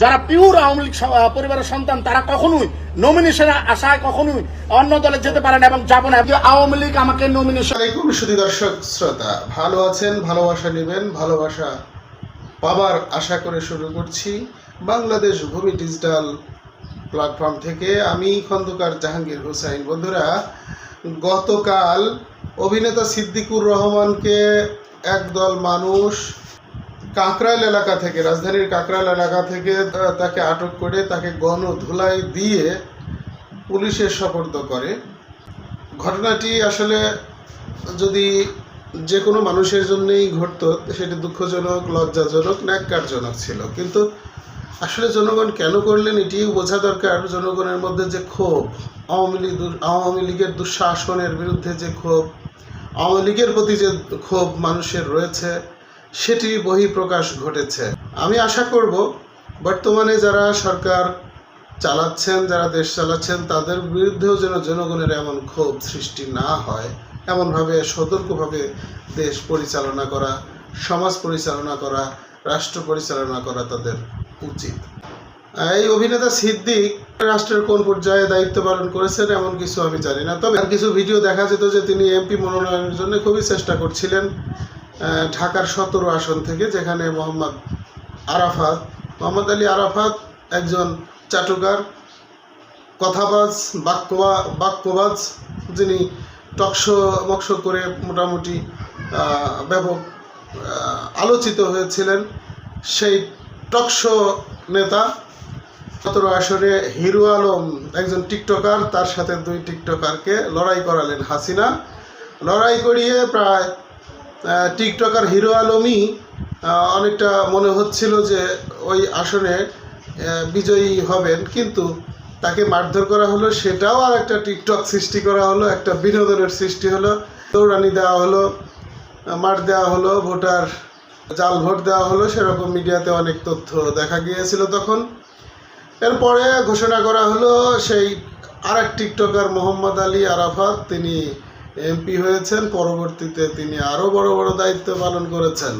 যারা পিওর আওয়ামী লীগ পরিবারের সন্তান, তারা কখনোই নমিনেশনের আশায় কখনোই অন্য দলে যেতে পারেন এবং যাব না। আওয়ামী লীগ আমাকে নমিনেশন সুধী দর্শক, শ্রোতা, ভালো আছেন? ভালোবাসা নেবেন, ভালোবাসা পাবার আশা করে শুরু করছি। বাংলাদেশ ভূমি ডিজিটাল প্ল্যাটফর্ম থেকে আমি খন্দকার জাহাঙ্গীর হোসাইন। বন্ধুরা, গতকাল অভিনেতা সিদ্দিকুর রহমানকে একদল মানুষ কাকরাইল এলাকা থেকে, রাজধানীর কাকরাইল এলাকা থেকে তাকে আটক করে তাকে গণ ধুলাই দিয়ে পুলিশের সোপর্দ করে। ঘটনাটি আসলে যদি যে কোনো মানুষের জন্যই ঘটতো, সেটি দুঃখজনক, লজ্জাজনক, ন্যাক্কারজনক ছিল। কিন্তু আসলে জনগণ কেন করলেন, এটিও বোঝা দরকার। জনগণের মধ্যে যে ক্ষোভ, আওয়ামী লীগ আওয়ামী লীগের দুঃশাসনের বিরুদ্ধে যে ক্ষোভ, আওয়ামী লীগের প্রতি যে ক্ষোভ মানুষের রয়েছে সেটি বহিঃপ্রকাশ ঘটেছে। আমি আশা করব, বর্তমানে যারা সরকার চালাচ্ছেন, যারা দেশ চালাচ্ছেন, তাদের বিরুদ্ধেও যেন জনগণের এমন ক্ষোভ সৃষ্টি না হয়, এমনভাবে সতর্কভাবে দেশ পরিচালনা করা, সমাজ পরিচালনা করা, রাষ্ট্র পরিচালনা করা তাদের উচিত। এই অভিনেতা সিদ্দিক রাষ্ট্রের কোন পর্যায়ে দায়িত্ব পালন করেছেন এমন কিছু আমি জানি না, তবে আর কিছু ভিডিও দেখা যেত যে তিনি এমপি মনোনয়নের জন্য খুবই চেষ্টা করছিলেন। ঢাকার সতেরো আসন থেকে যেখানে মোহাম্মদ আরাফাত, মোহাম্মদ আলী আরাফাত একজন চাটুকার, কথাবাজ, বাক্যবা, বাক্যবাজ, যিনি টকশো মকশো করে মোটামুটি ব্যাপক আলোচিত হয়েছিলেন। সেই টকশো নেতা সতেরো আসরে হিরো আলম একজন টিকটকার, তার সাথে দুই টিকটকারকে লড়াই করালেন হাসিনা। লড়াই করিয়ে প্রায় টিকটকার হিরো আলমই অনেকটা মনে হচ্ছিল যে ওই আসনে বিজয়ী হবেন, কিন্তু তাকে মারধর করা হলো, সেটাও আর একটা টিকটক সৃষ্টি করা হলো, একটা বিনোদনের সৃষ্টি হলো, দৌড়ানি দেওয়া হলো, মার দেওয়া হলো, ভোটার জাল ভোট দেওয়া হলো, সেরকম মিডিয়াতে অনেক তথ্য দেখা গিয়েছিল তখন। এরপরে ঘোষণা করা হলো, সেই আর এক টিকটকার মোহাম্মদ আলী আরাফাত, তিনি এমপি হয়েছেন, পরবর্তীতে তিনি আরও বড় বড় দায়িত্ব পালন করেছেন।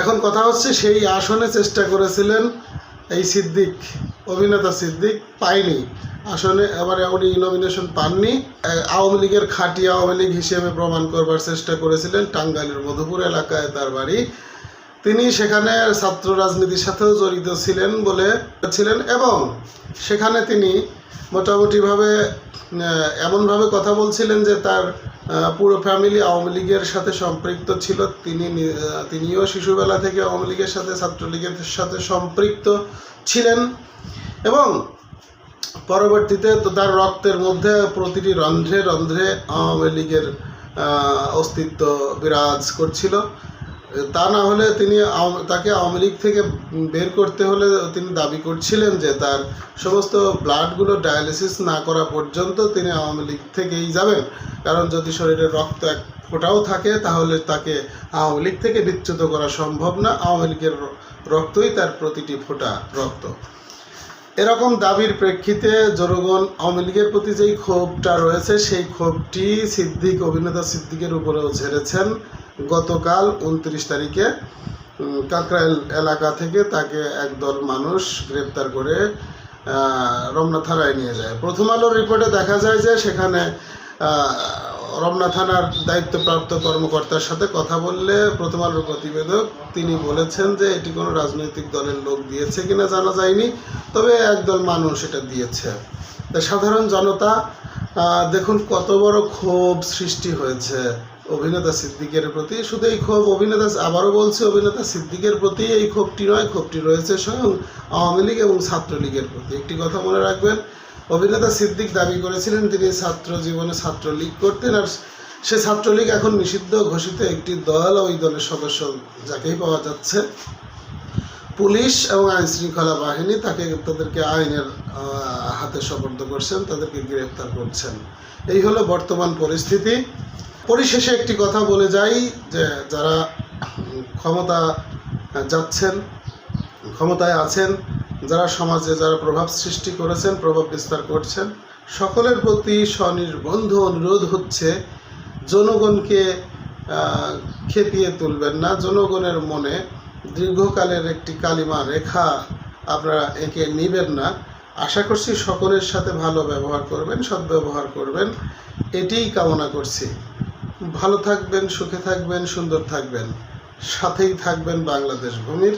এখন কথা হচ্ছে, সেই আসনে চেষ্টা করেছিলেন এই সিদ্দিক, অভিনেতা সিদ্দিক পায়নি। আসনে এবারে উনি নমিনেশন পাননি। আওয়ামী লীগের খাঁটি আওয়ামী লীগ হিসেবে প্রমাণ করবার চেষ্টা করেছিলেন টাঙ্গাইলের মধুপুর এলাকায় তার বাড়ি। তিনি সেখানে ছাত্র রাজনীতির সাথেও জড়িত ছিলেন বলে ছিলেন এবং সেখানে তিনি মোটামুটিভাবে এমনভাবে কথা বলছিলেন যে তার পুরো ফ্যামিলি আওয়ামী লীগের সাথে সম্পৃক্ত ছিল। তিনি তিনিও শিশুবেলা থেকে আওয়ামী লীগের সাথে, ছাত্রলীগের সাথে সম্পৃক্ত ছিলেন। এবং পরবর্তীতে তো তার রক্তের মধ্যে প্রতিটি রন্ধ্রে রন্ধ্রে আওয়ামী লীগের অস্তিত্ব বিরাজ করছিল। তা না হলে তিনি তাকে আওয়ামী লীগ থেকে বের করতে হলে তিনি দাবি করছিলেন যে তার সমস্ত ব্লাডগুলো ডায়ালিসিস না করা পর্যন্ত তিনি আওয়ামী লীগ থেকেই যাবেন। কারণ যদি শরীরে রক্ত এক ফোঁটাও থাকে, তাহলে তাকে আওয়ামী লীগ থেকে বিচ্যুত করা সম্ভব না। আওয়ামী লীগের রক্তই তার প্রতিটি ফোঁটা রক্ত। এরকম দাবির প্রেক্ষিতে জনগণ আওয়ামী লীগের প্রতি যেই ক্ষোভটা রয়েছে, সেই ক্ষোভটি সিদ্দিক, অভিনেতা সিদ্দিকের উপরেও ঝেড়েছেন। গতকাল উনত্রিশ তারিখে কাকরাইল এলাকা থেকে তাকে একদল মানুষ গ্রেপ্তার করে রমনা থানায় নিয়ে যায়। প্রথম আলোর রিপোর্টে দেখা যায় যে সেখানে রমনা থানার দায়িত্বপ্রাপ্ত কর্মকর্তার সাথে কথা বললে প্রথম আলোর প্রতিবেদক, তিনি বলেছেন যে এটি কোনো রাজনৈতিক দলের লোক দিয়েছে কিনা জানা যায়নি, তবে একদল মানুষ এটা দিয়েছে। সাধারণ জনতা দেখুন কত বড় ক্ষোভ সৃষ্টি হয়েছে। অভিনেতা সিদ্দিকের প্রতি, শুধু এই ক্ষোভ অভিনেতা আবারও বলছি, অভিনেতা সিদ্দিকের প্রতি এই ক্ষোভটি নয়, ক্ষোভটি রয়েছে স্বয়ং আওয়ামী লীগ এবং ছাত্রলীগের প্রতি। একটি কথা মনে রাখবেন, অভিনেতা সিদ্দিক দাবি করেছিলেন, তিনি ছাত্র জীবনে ছাত্রলীগ করতেন আর সে ছাত্রলীগ এখন নিষিদ্ধ ঘোষিত একটি দল, ওই দলের সদস্য যাকেই পাওয়া যাচ্ছে। পুলিশ এবং আইন শৃঙ্খলা বাহিনী তাকে তাদেরকে আইনের হাতে সোপর্দ করছেন, তাদেরকে গ্রেফতার করছেন। এই হলো বর্তমান পরিস্থিতি। পরিশেষে একটি কথা বলে যাই যে যারা ক্ষমতা যাচ্ছেন, ক্ষমতায় আছেন, যারা সমাজে যারা প্রভাব সৃষ্টি করেছেন, প্রভাব বিস্তার করছেন, সকলের প্রতি স্বনির্বন্ধ অনুরোধ হচ্ছে, জনগণকে খেপিয়ে তুলবেন না। জনগণের মনে দীর্ঘকালের একটি কালিমা রেখা আপনারা একে নেবেন না। আশা করছি সকলের সাথে ভালো ব্যবহার করবেন, সদ্ব্যবহার করবেন। এটিই কামনা করছি। ভালো থাকবেন সুখে থাকবেন সুন্দর থাকবেন। সাথেই থাকবেন বাংলাদেশ ভূমির।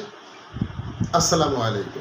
আসসালামু আলাইকুম।